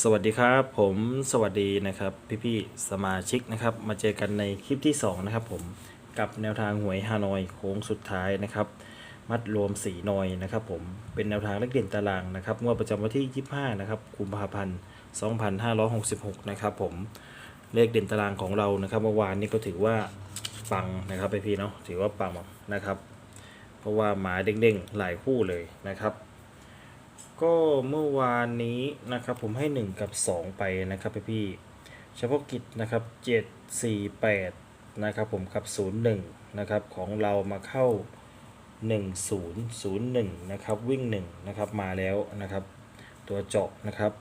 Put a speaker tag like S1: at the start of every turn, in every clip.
S1: สวัสดีครับผมสวัสดีนะครับพี่ๆสมาชิกนะครับมาเจอกันในคลิปที่ 2 นะครับผมกับแนวทางหวยฮานอยโค้งสุดท้ายนะครับ มัดรวมสีนอยนะครับผมเป็นแนวทางเลขเด่นตารางนะครับงวดประจำวันที่ 25 นะครับกุมภาพันธ์2566 นะครับผมเลขเด่นตารางของเรานะครับเมื่อวานนี้ก็ถือว่าปังนะครับพี่ๆเนาะถือว่าปังนะครับ เพราะว่าหมาเด้งๆหลายคู่เลยนะครับ ก็เมื่อวานนี้นะครับผมให้ 1 กับ 2 ไปนะครับพี่พี่เฉพาะกิจนะครับ 7 4 8 นะครับผมกับ 01 นะครับของเรามาเข้า 1 0 0 1 นะครับวิ่ง 1 นะครับมาแล้วนะครับ ตัวเจาะนะครับ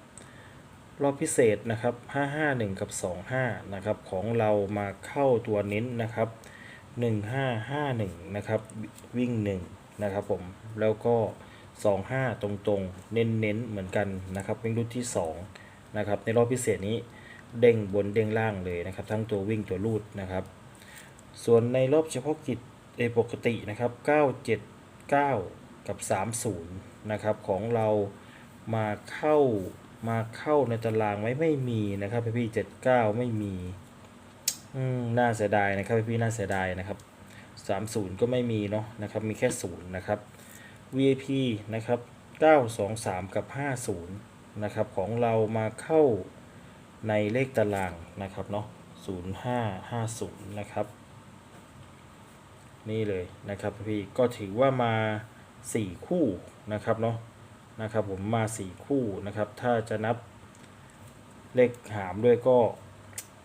S1: รอบพิเศษนะครับ 551 กับ 25 นะครับของเรามาเข้าตัวเน้นนะครับ 1551 นะครับวิ่ง 1 นะครับผมแล้วก็ 25 ตรงๆ เน้นๆ เหมือนกันนะครับ วิ่งรุ่นที่2นะครับในรอบพิเศษนี้เด้งบนเด้งล่างเลยนะครับ ทั้งตัววิ่งตัวลูดนะครับ ส่วนในรอบเฉพาะกิจเอปกตินะครับ 979 กับ 30 นะครับของเรามาเข้ามาเข้าในตารางไหมไม่มีนะครับพี่ๆ79ไม่มีอืมน่าเสียดายนะครับพี่ๆน่าเสียดายนะครับ30ก็ไม่มีเนาะนะครับ มีแค่0นะครับ VIP นะครับ 923 กับ 50 นะครับ ของเรามาเข้าในเลขตารางนะครับเนาะ0550 นะครับ นี่เลยนะครับพี่ก็ถือว่ามา 4 คู่นะครับเนาะนะครับผมมา 4 คู่นะครับ ถ้าจะนับเลขหามด้วยก็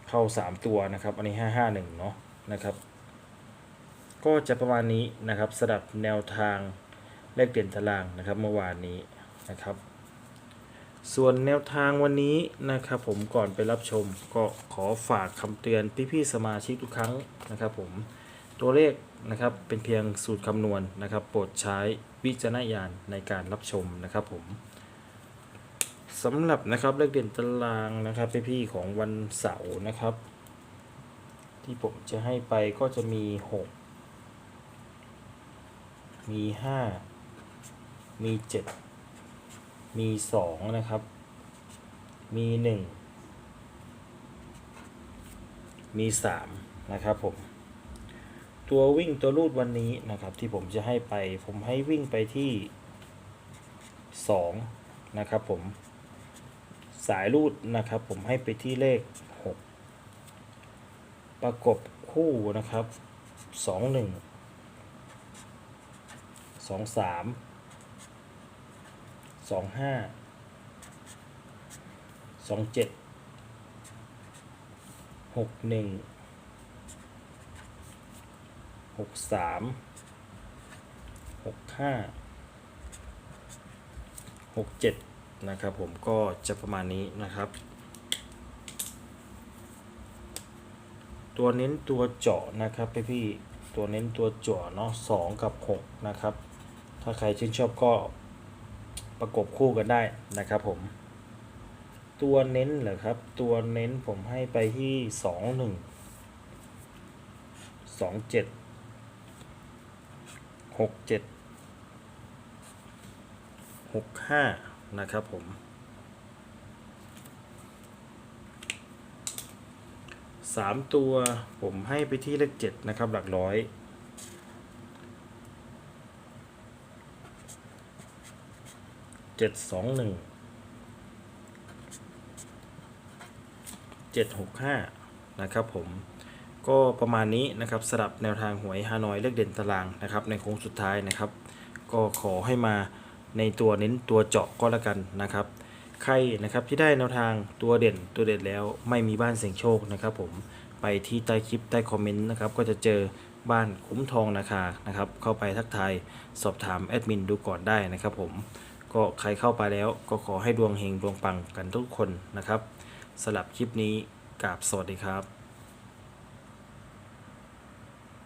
S1: เข้า 3 ตัวนะครับ อันนี้ 551 เนาะนะครับ ก็จะประมาณนี้นะครับสำหรับแนวทาง เลขเด่ยนตารางนะครับเมื่อวานนี้นะครับ ส่วนแนวทางวันนี้นะครับผมก่อนไปรับชมก็ขอฝากคำเตือนพี่ๆสมาชิกทุกครั้งนะครับผมตัวเลขนะครับเป็นเพียงสูตรคำนวณนะครับ โปรดใช้วิจารณญาณในการรับชมนะครับผมสำหรับนะครับเลขเด่นตารางนะครับพี่ๆของวันเสาร์นะครับ ที่ผมจะให้ไปก็จะมี 6 มีห้า มีเจ็ดมีสองนะครับ มีหนึ่งมีสามนะครับผม ตัววิ่งตัวรูดวันนี้นะครับ ที่ผมจะให้ไป ผมให้วิ่งไปที่สองนะครับผมสายรูดนะครับผมให้ไปที่เลขหกประกบคู่นะครับสองหนึ่ง สองห้าสองเจ็ดหกหนึ่งหกสามหกห้าหกเจ็ดนะครับผมก็จะประมาณนี้นะครับ ตัวเน้นตัวเจาะนะครับพี่พี่ตัวเน้นตัวเจาะเนาะสองกับหกนะครับ ถ้าใครชื่นชอบก็ ประกบคู่กันได้นะครับผม ตัวเน้นเหรอครับ ตัวเน้นผมให้ไปที่สองหนึ่งสองเจ็ดหกเจ็ดหกห้านะครับผมสามตัวผมให้ไปที่เลขเจ็ดนะครับหลักร้อย เจ็ดสองหนึ่งเจ็ดหกห้านะครับผมก็ประมาณนี้นะครับสำหรับแนวทางหวยฮานอยเลขเด่นตารางนะครับในโค้งสุดท้ายนะครับ ก็ขอให้มาในตัวเน้นตัวเจาะก็แล้วกันนะครับ ใครนะครับที่ได้แนวทางตัวเด่นตัวเด่นแล้วไม่มีบ้านเสียงโชคนะครับ ผมไปที่ใต้คลิปใต้คอมเมนต์นะครับก็จะเจอบ้านคุ้มทองนาคานะครับเข้าไปทักทายสอบถามแอดมินดูก่อนได้นะครับผม ก็ใครเข้าไปแล้วก็ขอให้ดวงเฮงดวงปังกันทุกคนนะครับสลับคลิปนี้กราบสวัสดีครับ